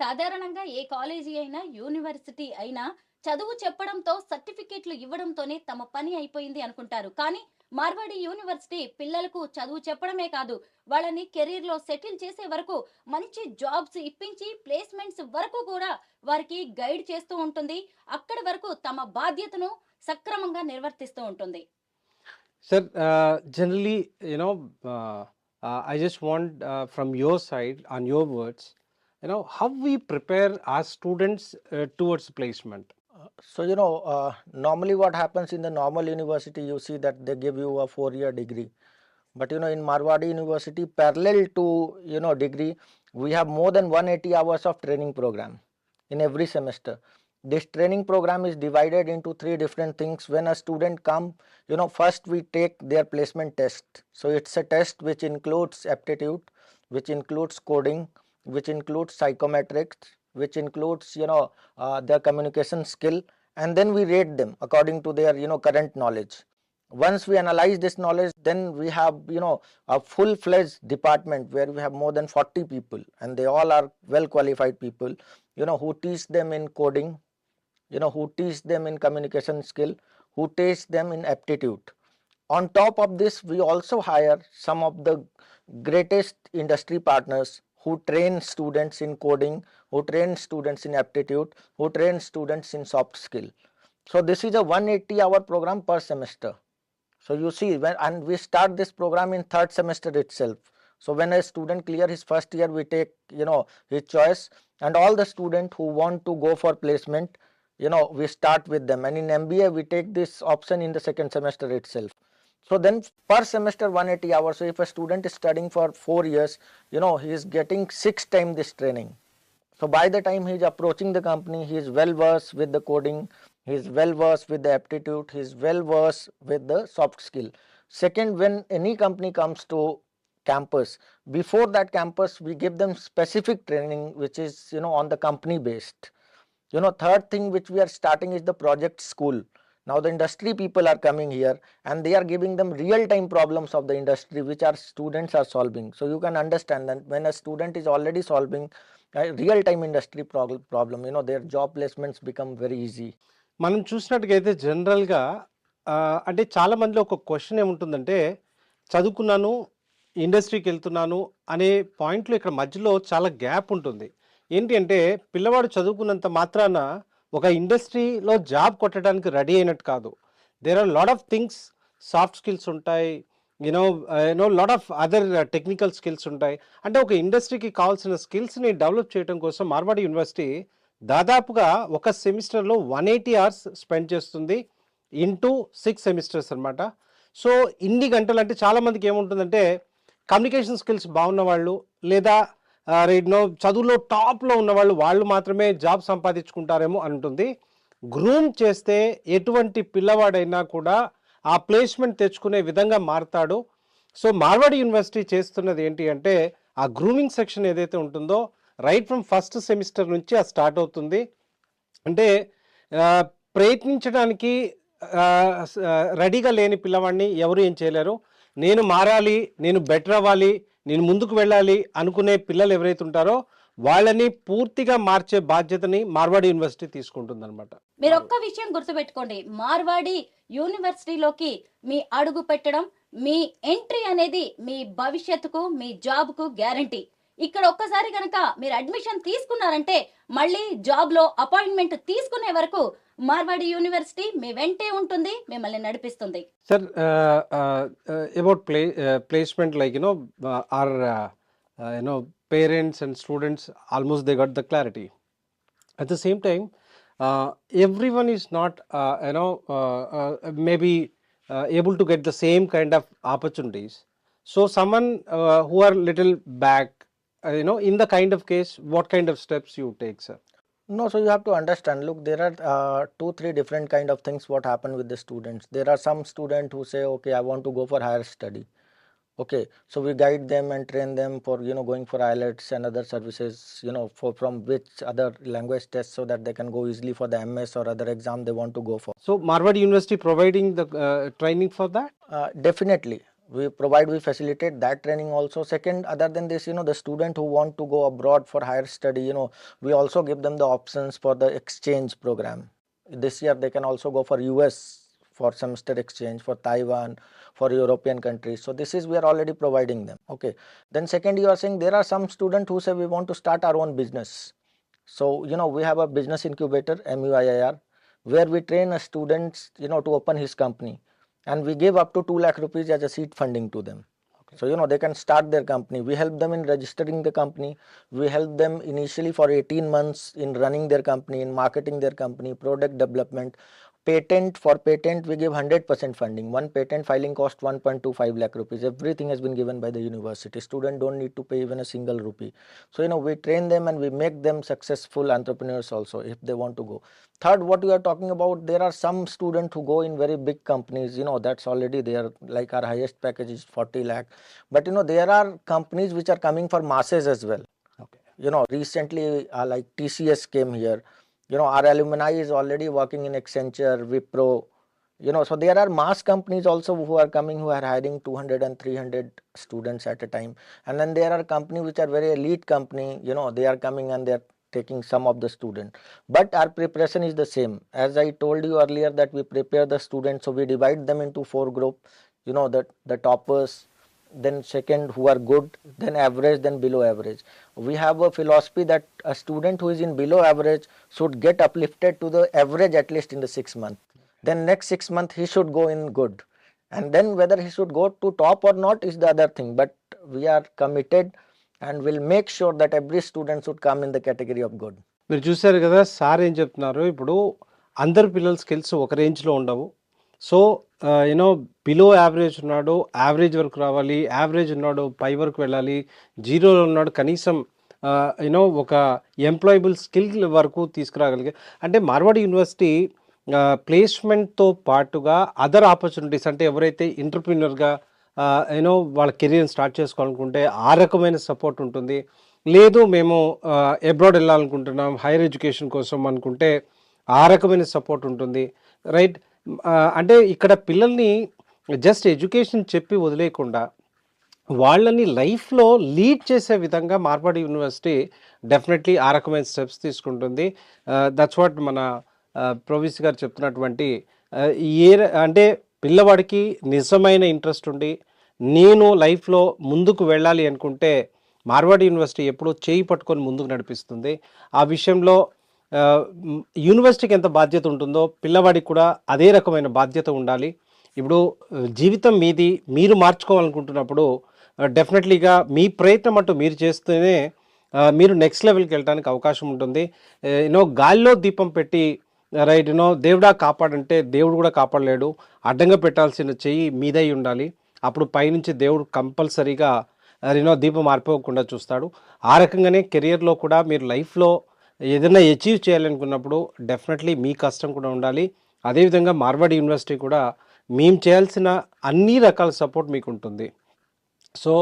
సాధారణంగా ఏ కాలేజీ అయినా యూనివర్సిటీ అయినా చదువు చెప్పడంతో సర్టిఫికెట్లు ఇవ్వడంతోనే తమ పని అయిపోయింది అనుకుంటారు. కానీ మార్వాడి యూనివర్సిటీ పిల్లలకు చదువు చెప్పడమే కాదు వాళ్ళని కెరీర్లో సెటిల్ చేసే వరకు మంచి జాబ్స్ ఇప్పించి ప్లేస్మెంట్స్ వరకు కూడా వారికి గైడ్ చేస్తూ ఉంటుంది. అక్కడి వరకు తమ బాధ్యతను సక్రమంగా నిర్వర్తిస్తూ ఉంటుంది. Sir generally you know I just want from your side on your words you know, how we prepare our students uh, towards placement. So, you know, uh, normally what happens in the normal university, you see that they give you a four year degree. But, you know, in Marwadi University, parallel to, you know, degree, we have more than 180 hours of training program in every semester. This training program is divided into three different things. When a student come, you know, first we take their placement test. So it's a test which includes aptitude, which includes coding, which includes psychometrics, which includes, you know, uh, their communication skill, and then we rate them according to their, you know, current knowledge. Once we analyze this knowledge, then we have, you know, a full-fledged department where we have more than 40 people, and they all are well-qualified people, you know, who teach them in coding, you know, who teach them in communication skill, who teach them in aptitude. On top of this, we also hire some of the greatest industry partners who train students in coding, who train students in aptitude, who train students in soft skill. So this is a 180 hour program per semester. So you see, when and we start this program in third semester itself. So when a student clear his first year, we take you know his choice, and all the student who want to go for placement, you know, we start with them. And in MBA, we take this option in the second semester itself. So then per semester 180 hours. So if a student is studying for four years, you know, he is getting six time this training. So by the time he is approaching the company, he is well versed with the coding, he is well versed with the aptitude, he is well versed with the soft skill. Second, when any company comes to campus, before that campus, we give them specific training which is you know on the company based. You know, third thing which we are starting is the project school. Now the industry people are coming here and they are giving them real time problems of the industry which our students are solving. So you can understand that when a student is already solving a real time industry problem, you know, their job placements become very easy. మనం చూసినట్టుగైతే జనరల్గా అంటే చాలా మందిలో ఒక question ఏముంటుందంటే చదువుకున్నాను ఇండస్ట్రీకి వెళ్తున్నాను అనే పాయింట్లో ఇక్కడ మధ్యలో చాలా గ్యాప్ ఉంటుంది ఏంటి అంటే పిల్లవాడు చదువుకున్నంత మాత్రాన ఒక ఇండస్ట్రీలో జాబ్ కొట్టడానికి రెడీ అయినట్టు కాదు. There are lot of things soft skills ఉంటాయి. You know you know lot of other technical skills ఉంటాయి. అంటే ఒక ఇండస్ట్రీకి కావాల్సిన స్కిల్స్ని డెవలప్ చేయడం కోసం మార్వాడి యూనివర్సిటీ దాదాపుగా ఒక సెమిస్టర్లో వన్ ఎయిటీ అవర్స్ స్పెండ్ చేస్తుంది ఇంటూ సిక్స్ సెమిస్టర్స్ అనమాట సో ఇన్ని గంటలు అంటే చాలామందికి ఏముంటుందంటే కమ్యూనికేషన్ స్కిల్స్ బాగున్న వాళ్ళు లేదా నో చదువులో టాప్లో ఉన్న వాళ్ళు వాళ్ళు మాత్రమే జాబ్ సంపాదించుకుంటారేమో అంటుంది గ్రూమ్ చేస్తే ఎటువంటి పిల్లవాడైనా కూడా ఆ ప్లేస్మెంట్ తెచ్చుకునే విధంగా మారతాడు. సో మార్వాడి యూనివర్సిటీ చేస్తున్నది ఏంటి అంటే ఆ గ్రూమింగ్ సెక్షన్ ఏదైతే ఉంటుందో రైట్ ఫ్రమ్ ఫస్ట్ సెమిస్టర్ నుంచి అది స్టార్ట్ అవుతుంది. అంటే ప్రయత్నించడానికి రెడీగా లేని పిల్లవాడిని ఎవరు ఏం చేయలేరు. నేను మారాలి నేను బెటర్ అవ్వాలి నేను ముందుకు వెళ్ళాలి అనుకునే పిల్లలు ఎవరైతే ఉంటారో వాళ్ళని పూర్తిగా మార్చే బాధ్యతని మార్వాడి యూనివర్సిటీ తీసుకుంటుందన్నమాట. మీరు ఒక్క విషయం గుర్తుపెట్టుకోండి. మార్వాడి యూనివర్సిటీలోకి మీ అడుగు పెట్టడం మీ ఎంట్రీ అనేది మీ భవిష్యత్తుకు మీ జాబ్కు గ్యారంటీ. ఇక్కడ ఒక్కసారి కనుక మీరు అడ్మిషన్ తీసుకున్నారంటే మళ్ళీ జాబ్లో అపాయింట్మెంట్ తీసుకునే వరకు మార్వాడి యూనివర్సిటీ మీ వెంటే ఉంటుంది మిమ్మల్ని నడిపిస్తుంది. Sir about play placement like you know are you know parents and students almost they got the clarity at the same time every one is not you know maybe able to get the same kind of opportunities so someone who are little back uh, you know, in the kind of case, what kind of steps you take, sir? No, so you have to understand. Look, there are uh, two, three different kind of things. What happen with the students? There are some students who say, "Okay, I want to go for higher study." Okay, so we guide them and train them for you know going for IELTS and other services. You know, for from which other language tests so that they can go easily for the MS or other exam they want to go for. So Marward University providing the uh, training for that. Uh, definitely, we provide we facilitate that training also. Second other than this you know the student who want to go abroad for higher study you know we also give them the options for the exchange program. This year they can also go for us for semester exchange for taiwan for european countries. So this is we are already providing them. Okay. Then second you are saying there are some students who say we want to start our own business. So you know we have a business incubator muiir where we train a students you know to open his company and we give up to 2 lakh rupees as a seed funding to them. So you know they can start their company. We help them in registering the company. We help them initially for 18 months in running their company in marketing their company product development patent for patent we give 100% funding. One patent filing cost 1.25 lakh rupees. Everything has been given by the university. Student don't need to pay even a single rupee. So you know we train them and we make them successful entrepreneurs also if they want to go. Third what we are talking about there are some students who go in very big companies you know that's already there like our highest package is 40 lakh. But you know there are companies which are coming for masses as well. Okay you know recently uh, like tcs came here you know our alumni is already working in accenture wipro you know so there are mass companies also who are coming who are hiring 200 and 300 students at a time. And then there are companies which are very elite company you know they are coming and they are taking some of the student. But our preparation is the same. As i told you earlier that we prepare the students so we divide them into four group you know the the toppers then second who are good then average then below average we have a philosophy that a student who is in below average should get uplifted to the average at least in the six month then next six month he should go in good and then whether he should go to top or not is the other thing but we are committed and will make sure that every student should come in the category of good మీరు చూశారు కదా sir ఏం చెప్తున్నారు ఇప్పుడు అందరు పిల్లల skills ఒక రేంజ్లో ఉండవు so you know below average ఉన్నాడు యావరేజ్ వరకు రావాలి యావరేజ్ ఉన్నాడు పై వరకు వెళ్ళాలి జీరోలో ఉన్నాడు కనీసం యూనో ఒక ఎంప్లాయబుల్ స్కిల్ వరకు తీసుకురాగలిగే అంటే మార్వాడి యూనివర్సిటీ ప్లేస్మెంట్తో పాటుగా అదర్ ఆపర్చునిటీస్ అంటే ఎవరైతే ఎంటర్ప్రీనర్గా యూనో వాళ్ళ కెరీర్ని స్టార్ట్ చేసుకోవాలనుకుంటే ఆ రకమైన సపోర్ట్ ఉంటుంది. లేదు మేము అబ్రాడ్ వెళ్ళాలనుకుంటున్నాం హైయర్ ఎడ్యుకేషన్ కోసం అనుకుంటే ఆ రకమైన సపోర్ట్ ఉంటుంది రైట్ అంటే ఇక్కడ పిల్లల్ని జస్ట్ ఎడ్యుకేషన్ చెప్పి వదిలేయకుండా వాళ్ళని లైఫ్లో లీడ్ చేసే విధంగా మార్పాడి యూనివర్సిటీ డెఫినెట్లీ ఆ రకమైన స్టెప్స్ తీసుకుంటుంది. దట్స్ వాట్ మన ప్రొవిస్ గారు చెప్తున్నటువంటి ఏ అంటే పిల్లవాడికి నిజమైన ఇంట్రెస్ట్ ఉండి నేను లైఫ్లో ముందుకు వెళ్ళాలి అనుకుంటే మార్వాడ్ యూనివర్సిటీ ఎప్పుడూ చేయి పట్టుకొని ముందుకు నడిపిస్తుంది. ఆ విషయంలో యూనివర్సిటీకి ఎంత బాధ్యత ఉంటుందో పిల్లవాడికి కూడా అదే రకమైన బాధ్యత ఉండాలి. ఇప్పుడు జీవితం మీది మీరు మార్చుకోవాలనుకుంటున్నప్పుడు డెఫినెట్లీగా మీ ప్రయత్నం అంటూ మీరు చేస్తేనే మీరు నెక్స్ట్ లెవెల్కి వెళ్ళడానికి అవకాశం ఉంటుంది. యూనో గాల్లో దీపం పెట్టి రైట్ యూనో దేవుడా కాపాడంటే దేవుడు కూడా కాపాడలేడు. అడ్డంగా పెట్టాల్సిన చెయ్యి మీదై ఉండాలి. అప్పుడు పైనుంచి దేవుడు కంపల్సరీగా యూనో దీపం మారిపోకుండా చూస్తాడు. ఆ రకంగానే కెరియర్లో కూడా మీరు లైఫ్లో ఏదైనా అచీవ్ చేయాలనుకున్నప్పుడు డెఫినెట్లీ మీ కష్టం కూడా ఉండాలి. అదేవిధంగా మార్వాడి యూనివర్సిటీ కూడా మేము చేయాల్సిన అన్ని రకాల సపోర్ట్ మీకు ఉంటుంది. సో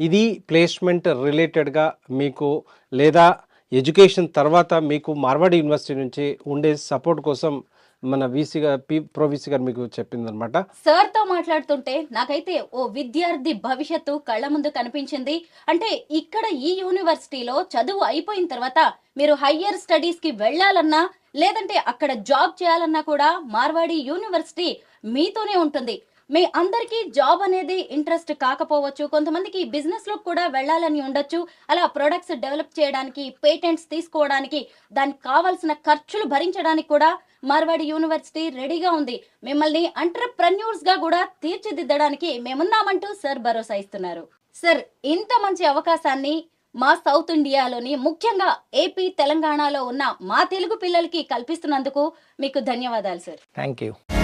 ఇది ప్లేస్మెంట్ రిలేటెడ్గా మీకు లేదా ఎడ్యుకేషన్ తర్వాత మీకు మార్వాడి యూనివర్సిటీ నుంచి ఉండే సపోర్ట్ కోసం మన వీసీ గారు పి ప్రొవిసీ గారు మీకు చెప్పిందనమాట సార్తో మాట్లాడుతుంటే నాకైతే ఓ విద్యార్థి భవిష్యత్తు కళ్ళ ముందు కనిపించింది. అంటే ఇక్కడ ఈ యూనివర్సిటీలో చదువు అయిపోయిన తర్వాత మీరు హయ్యర్ స్టడీస్కి వెళ్ళాలన్నా లేదంటే అక్కడ జాబ్ చేయాలన్నా కూడా మార్వాడి యూనివర్సిటీ మీతోనే ఉంటుంది. మీ అందరికీ జాబ్ అనేది ఇంట్రెస్ట్ కాకపోవచ్చు. కొంతమందికి బిజినెస్లో కూడా వెళ్ళాలని ఉండొచ్చు. అలా ప్రొడక్ట్స్ డెవలప్ చేయడానికి పేటెంట్స్ తీసుకోవడానికి దానికి కావాల్సిన ఖర్చులు భరించడానికి కూడా మార్వాడి యూనివర్సిటీ రెడీగా ఉంది. మిమ్మల్ని ఎంటర్ప్రెన్యూర్స్గా కూడా తీర్చిదిద్దడానికి మేమున్నామంటూ సార్ భరోసా ఇస్తున్నారు. సార్ ఇంత మంచి అవకాశాన్ని మా సౌత్ ఇండియాలోని ముఖ్యంగా ఏపీ తెలంగాణలో ఉన్న మా తెలుగు పిల్లలకి కల్పిస్తున్నందుకు మీకు ధన్యవాదాలు సార్. Thank you